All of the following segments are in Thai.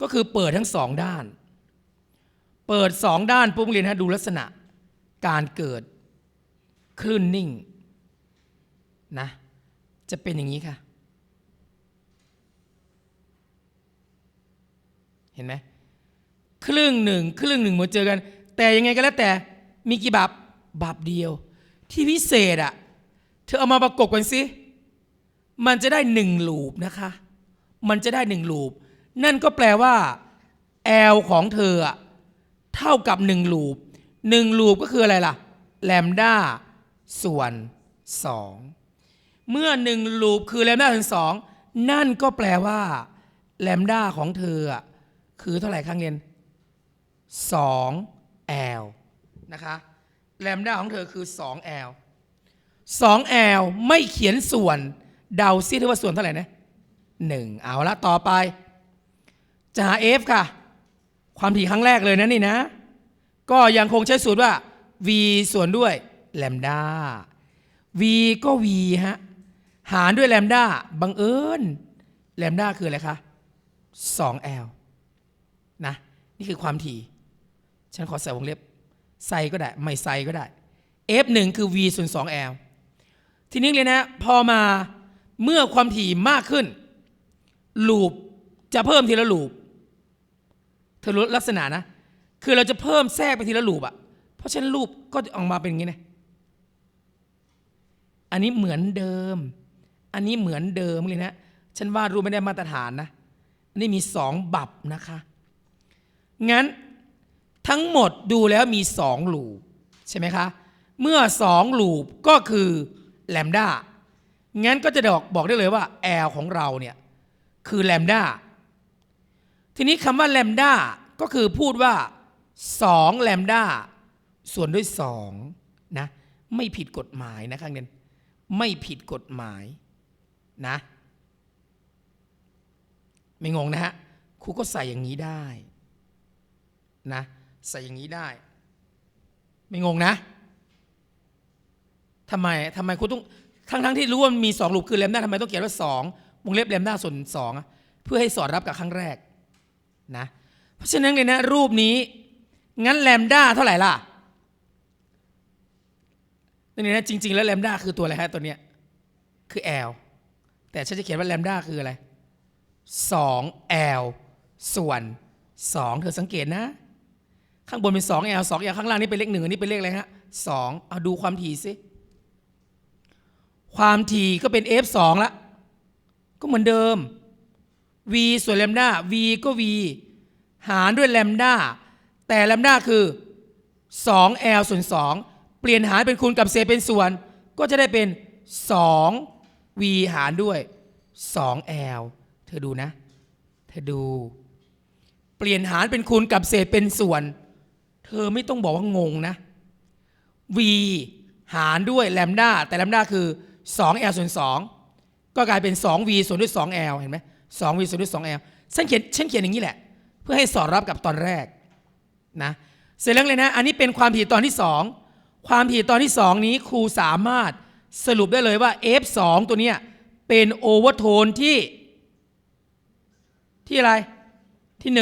ก็คือเปิดทั้งสองด้าน เปิดสองด้านปุ๊บเรียนนะดูลักษณะการเกิดคลื่นนิ่งนะจะเป็นอย่างนี้ค่ะ เห็นไหมครึ่งหนึ่งครึ่งหนึ่งมาเจอกัน แต่ยังไงก็แล้วแต่มีกี่บับบับเดียว ที่พิเศษอะเธอเอามาประกบกันสิมันจะได้หนึ่งลูปนะคะ มันจะได้หนึ่งลูป นั่นก็แปลว่า L ของเธอเท่ากับหนึ่งลูปหนึ่งลูปก็คืออะไรล่ะแลมด้าส่วนสองเมื่อหนึ่งลูปคือแลมด้าส่วนสองนั่นก็แปลว่าแลมด้าของเธอคือเท่าไหร่ข้งเรียน2 L นะคะแลมด้าของเธอคือ2 L 2 L ไม่เขียนส่วนเดาซิที่ว่าส่วนเท่าไหร่นะ1เอาละต่อไป จะหา F ค่ะ ความถี่ครั้งแรกเลยนะนี่นะ ก็ยังคงใช้สูตรว่า v ส่วนด้วยแลมด้า v ก็ v ฮะ หารด้วยแลมด้าบังเอิญแลมด้าคืออะไรคะ 2L นะ นี่คือความถี่ ฉันขอใส่วงเล็บไซก็ได้ ไม่ไซก็ได้ f1 คือ v ส่วน 2l ทีนี้เลยนะ พอมาเมื่อความถี่มากขึ้น ลูปจะเพิ่มทีละลูป เธอรู้ลักษณะนะ คือเราจะเพิ่มแทรกไปทีละลูปอะเพราะฉะนั้นลูปก็จะออกมาเป็นอย่างนี้นะอันนี้เหมือนเดิม อันนี้เหมือนเดิมเลยนะ ฉันวาดรูปไม่ได้มาตรฐานนะ อันนี้มีสองบับนะคะ งั้นทั้งหมดดูแล้วมีสองลูปใช่ไหมคะ เมื่อสองลูปก็คือแลมด้า งั้นก็จะบอกบอกได้เลยว่า L ของเราเนี่ยคือแลมด้า ทีนี้คำว่าแลมด้าก็คือพูดว่า2แลมด้าส่วนด้วย2นะไม่ผิดกฎหมายนะครั้งนี้ไม่ผิดกฎหมายนะ ไม่งงนะฮะครูก็ใส่อย่างนี้ได้นะใส่อย่างนี้ได้ ไม่งงนะทำไมทำไมครูต้องทั้งทั้งที่รู้ว่ามีสองลูกคือแลมด้าทำไมต้องเขียนว่าสองวงเล็บแลมด้าส่วนสองเพื่อให้สอดรับกับครั้งแรก นะเพราะฉะนั้นเลยนะรูปนี้ งั้นแลมด้าเท่าไหร่ล่ะนี่นะจริง ๆ แล้วแลมด้าคือตัวอะไรฮะตัวเนี้ยคือ L แต่ฉันจะเขียนว่าแลมด้าคืออะไร 2 L ส่วน 2 เธอสังเกตนะ ข้างบนเป็น 2 L 2 L ข้างล่างนี่เป็นเลขหนึ่งอันนี้เป็นเลขอะไรฮะ2เอาดูความถี่สิ ความถี่ก็เป็น F 2 ละ ก็เหมือนเดิม v ส่วนแลมด้า v ก็ v หารด้วยแลมด้าแต่แลมด้าคือ 2 L ส่วน 2 เปลี่ยนหารเป็นคูณกับเศษเป็นส่วน ก็จะได้เป็น 2 v หารด้วย 2 L เธอดูนะ เธอดู เปลี่ยนหารเป็นคูณกับเศษเป็นส่วน เธอไม่ต้องบอกว่างงนะ v หารด้วยแลมด้าแต่แลมด้าคือ 2 L ส่วน 2 ก็กลายเป็น 2v ส่วนด้วย 2l เห็นไหม 2v ส่วนด้วย 2l ฉันเขียนฉันเขียนอย่างนี้แหละ เพื่อให้สอดรับกับตอนแรกนะเสร็จแล้วเลยนะ อันนี้เป็นความถี่ตอนที่ 2 ความถี่ตอนที่ 2 นี้ครูสามารถสรุปได้เลยว่า f2 ตัวเนี้ยเป็นโอเวอร์โทนที่ ที่อะไรที่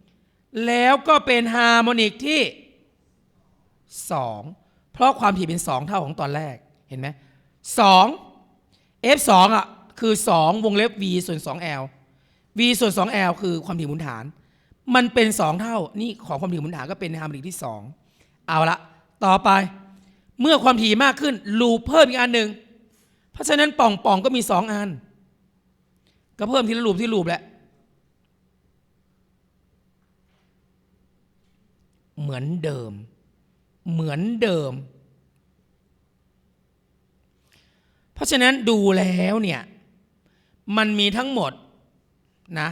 1 แล้วก็เป็นฮาร์โมนิกที่ 2 เพราะความถี่เป็น 2 เท่าของตอนแรกเห็นไหม2 f 2อะ คือ 2 วงเล็บ v ส่วน 2l v ส่วน 2l คือความถี่มุนฐาน มันเป็น 2 เท่า นี่ของความถี่มุนฐานก็เป็นฮาร์โมนิกที่ 2 เอาละต่อไป เมื่อความถี่มากขึ้นลูปเพิ่มอีกอันหนึ่ง เพราะฉะนั้นป่องป่องก็มี 2 อัน ก็เพิ่มทีละลูปที่ลูปแหละ เหมือนเดิม เหมือนเดิม เพราะฉะนั้นดูแล้วเนี่ย มันมีทั้งหมดนะ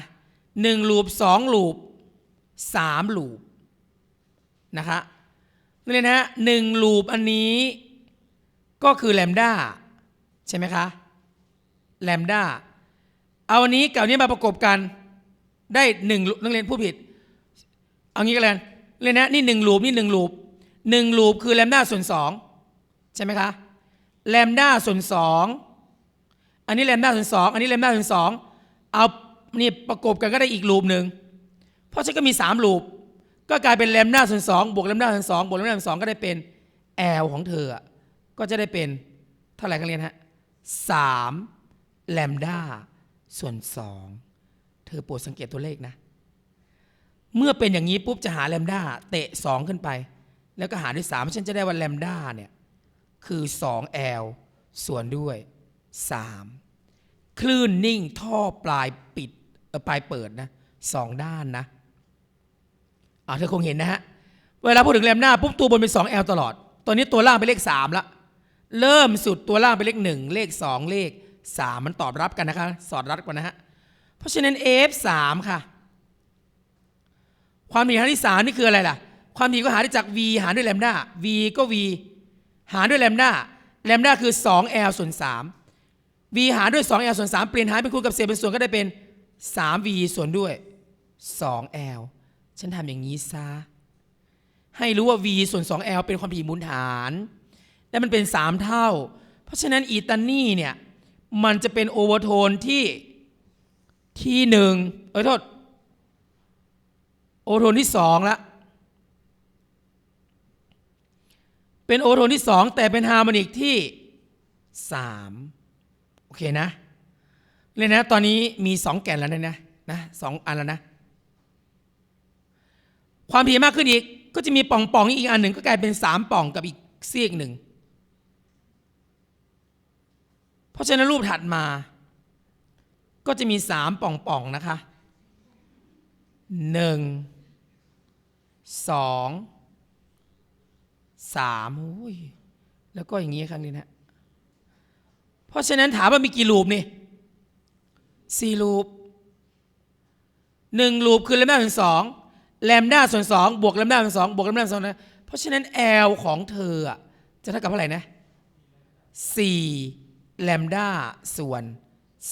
หนึ่งลูปสองลูปสามลูปนะคะนี่นะฮะหนึ่งลูปอันนี้ก็คือแลมด้าใช่ไหมคะแลมด้าเอาอันนี้กับอันนี้มาประกบกันได้หนึ่งนักเรียนผู้ผิด เอางี้กันเลยเลยนะนี่หนึ่งลูปนี่หนึ่งลูปหนึ่งลูปคือแลมด้าส่วนสองใช่ไหมคะแลมด้าส่วนสอง อันนี้แลมด้าส่วนสองอันนี้แลมด้าส่วนสองเอานี่ประกบกันก็ได้อีกลูปหนึ่งเพราะฉันก็มี3ลูปก็กลายเป็นแลมด้าส่วนสองบวกแลมด้าส่วนสองบวกแลมด้าส่วนสองก็ได้เป็น L ของเธออะก็จะได้เป็นเท่าไหร่กันเรียนฮะสามแลมด้าส่วนสองเธอโปรดสังเกตตัวเลขนะ เมื่อเป็นอย่างนี้ปุ๊บจะหาแลมด้าเตะสองขึ้นไป แล้วก็หารด้วยสามฉันจะได้ว่าแลมด้าเนี่ยคือ 2L ส่วนด้วย 3 คลื่นนิ่งท่อปลายปิดปลายเปิดนะสองด้านนะอ่าเธอคงเห็นนะฮะ เวลาพูดถึงแลมด้าปุ๊บตัวบนเป็น 2L ตลอด ตอนนี้ตัวล่างเป็นเลข 3 ละ เริ่มสุดตัวล่างเป็นเลข 1 เลข 2 เลข 3 มันตอบรับกันนะคะ สอดรับกันนะฮะ เพราะฉะนั้น F3 ค่ะ ความถี่ครั้งที่ 3 นี่คืออะไรล่ะ ความถี่ก็หาได้จาก v หารด้วยแลมด้า v ก็ v หารด้วยแลมด้าแลมด้าคือ 2l ส่วน3 v หารด้วย 2l ส่วน 3 เปลี่ยนหารเป็นคูณกับเศษเป็นส่วนก็ได้เป็น 3v ส่วนด้วย 2l ฉันทำอย่างนี้ซะ ให้รู้ว่า v ส่วน 2l เป็นความถี่มูลฐาน และมันเป็น 3 เท่า เพราะฉะนั้นอีตานี่เนี่ย มันจะเป็นโอเวอร์โทนที่ที่หนึ่งเอ้ยโทษ โอโทนที่สองละเป็นโอโทนที่สองแต่เป็นฮาร์โมนิกที่สาม เคนะเลยนะ ตอนนี้มีสองแก่นแล้วนะนะนะสองอันแล้วนะ ความถี่มากขึ้นอีก ก็จะมีป่องป่องๆอีกอันหนึ่งก็กลายเป็นสามป่องกับอีกเสี้ยกหนึ่ง เพราะฉะนั้นรูปถัดมา ก็จะมีสามป่องป่องๆนะคะหนึ่งสองสามโอ้ยแล้วก็อย่างนี้ครั้งนี้นะ เพราะฉะนั้นถามว่ามีกี่ลูปนี่สี่ลูปหนึ่งลูปคือแลมด้าส่วนสองแลมด้าส่วนสองบวกแลมด้าส่วนสองบวกแลมด้าส่วนสองนะเพราะฉะนั้น L ของเธอจะเท่ากับเท่าไหร่นะสี่แลมด้าส่วน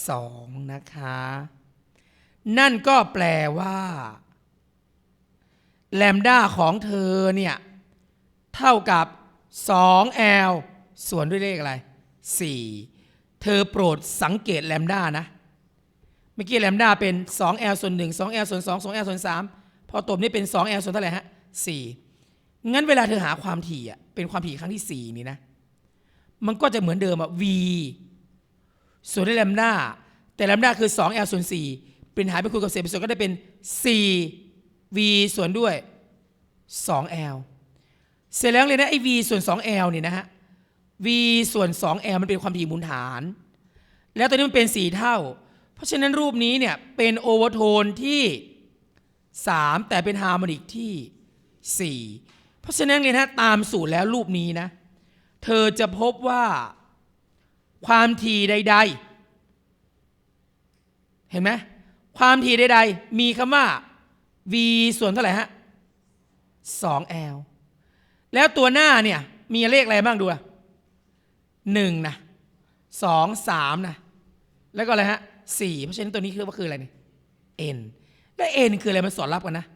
สองนะคะ นั่นก็แปลว่าแลมด้าของเธอเนี่ยเท่ากับ 2L ส่วนด้วยเลขอะไร 4 เธอโปรดสังเกตแลมด้านะ เมื่อกี้แลมด้าเป็น 2L ส่วน1 2L ส่วน2 2L ส่วน3พอตบนี่เป็น 2L ส่วนเท่าไหร่ฮะ4งั้นเวลาเธอหาความถี่อะเป็นความถี่ครั้งที่ 4 นี่นะ มันก็จะเหมือนเดิมอะ v ส่วนด้วยแลมด้าแต่แลมด้าคือ 2L ส่วน4เป็นหายไปคูณกับเศษเป็นส่วนก็ได้เป็น 4 v ส่วนด้วย 2l เสร็จแล้วเลยนะไอ้ v ส่วน 2l เนี่ยนะฮะ v ส่วน 2l มันเป็นความถี่มูลฐาน แล้วตัวนี้มันเป็น 4 เท่า เพราะฉะนั้นรูปนี้เนี่ยเป็นโอเวอร์โทนที่ 3 แต่เป็นฮาร์โมนิกที่ 4 เพราะฉะนั้นเนี่ยนะตามสูตรแล้วรูปนี้นะ เธอจะพบว่าความถี่ใด ๆ เห็นไหมความถี่ใด ๆ มีคำว่า v ส่วนเท่าไหร่ฮะ 2l แล้วตัวหน้าเนี่ยมีเลขอะไรบ้างดูอะ หนึ่งนะสองสามนะแล้วก็อะไรฮะสี่เพราะฉะนั้นตัวนี้คือว่าคืออะไรเนี่ย n แล้ว n คืออะไรมันสอดรับกันนะ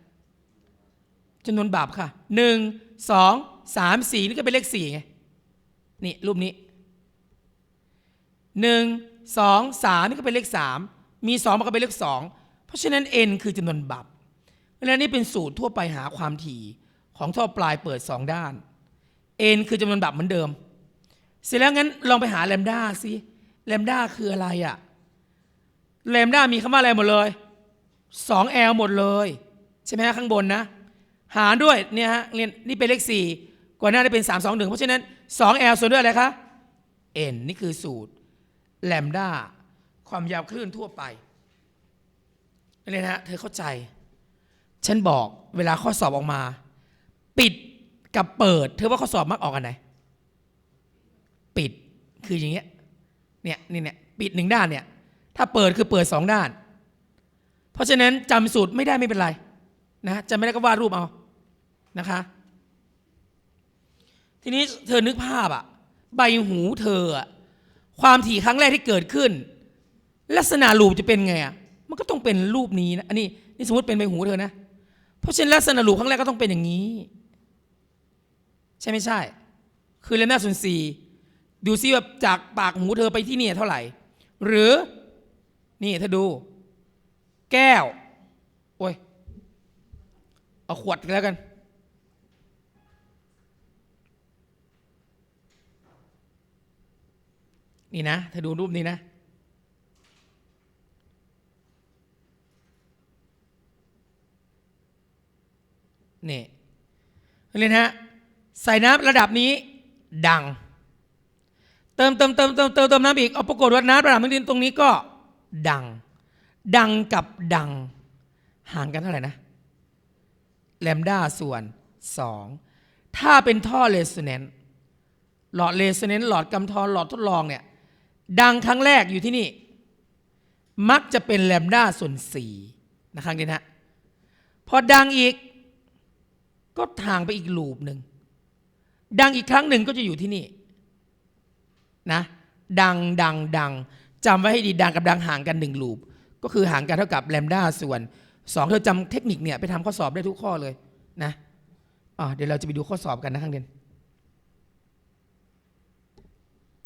จำนวนบาปค่ะหนึ่งสองสามสี่นี่ก็เป็นเลขสี่ไงนี่รูปนี้หนึ่งสองสามนี่ก็เป็นเลขสามมีสองมันก็เป็นเลขสองเพราะฉะนั้น n คือจำนวนบาปและนี่เป็นสูตรทั่วไปหาความถี่ของท่อปลายเปิดสองด้าน n คือจำนวนแบบเหมือนเดิม เสร็จแล้วงั้นลองไปหาแลมด้าสิแลมด้าคืออะไรอะแลมด้ามีคำว่าอะไรหมดเลย 2l หมดเลย ใช่ไหมฮะข้างบนนะ หารด้วยเนี่ยฮะเรียนนี่เป็นเลข 4 กว่าหน้าได้เป็น 3 2 1 เพราะฉะนั้น 2l ส่วนด้วยอะไรคะ n นี่คือสูตรแลมด้าความยาวคลื่นทั่วไปเลยนะฮะเธอเข้าใจ ฉันบอกเวลาข้อสอบออกมา ปิดกับเปิด เธอว่าข้อสอบมักออกอันไหน ปิดคืออย่างเงี้ยเนี่ยนี่เนี่ยปิดหนึ่งด้านเนี่ยถ้าเปิดคือเปิดสองด้าน เพราะฉะนั้นจำสูตรไม่ได้ไม่เป็นไรนะจำไม่ได้ก็วาดรูปเอานะคะ ทีนี้เธอนึกภาพอะใบหูเธอความถี่ครั้งแรกที่เกิดขึ้น ลักษณะรูปจะเป็นไงอะมันก็ต้องเป็นรูปนี้นะอันนี้นี่สมมติเป็นใบหูเธอนะ เพราะฉะนั้นลักษณะรูปครั้งแรกก็ต้องเป็นอย่างนี้ ใช่ไม่ใช่ คือเลมหน้าส่วนสี่ ดูซิว่าจากปากหูเธอไปที่เนี่ยเท่าไหร่ หรือนี่เธอดู แก้ว โอ้ย เอาขวดแล้วกัน นี่นะถ้าดูรูปนี้นะ นี่เรียนฮะใส่น้ำระดับนี้ดัง เติมเติมเติมเติมเติมเติมน้ำอีกเอาปรากฏว่าน้ำระดับพื้นดินตรงนี้ก็ดัง ดังกับดัง ห่างกันเท่าไหร่นะแลมด้าส่วน 2 ถ้าเป็นท่อเรสเนนต์หลอดเรสเนนต์หลอดกำทรหลอดทดลองเนี่ยดังครั้งแรกอยู่ที่นี่ มักจะเป็นแลมด้าส่วน4นะครับเดีนะพอดังอีกก็ทางไปอีกลูปหนึ่งดังอีกครั้งหนึ่งก็จะอยู่ที่นี่ นะดังดังดังจำไว้ให้ดีดังกับดังห่างกันหนึ่งลูปก็คือห่างกันเท่ากับแลมด้าส่วนสองเธอจำเทคนิคเนี่ยไปทำข้อสอบได้ทุกข้อเลยนะอ่าเดี๋ยวเราจะไปดูข้อสอบกันนะข้างเรียน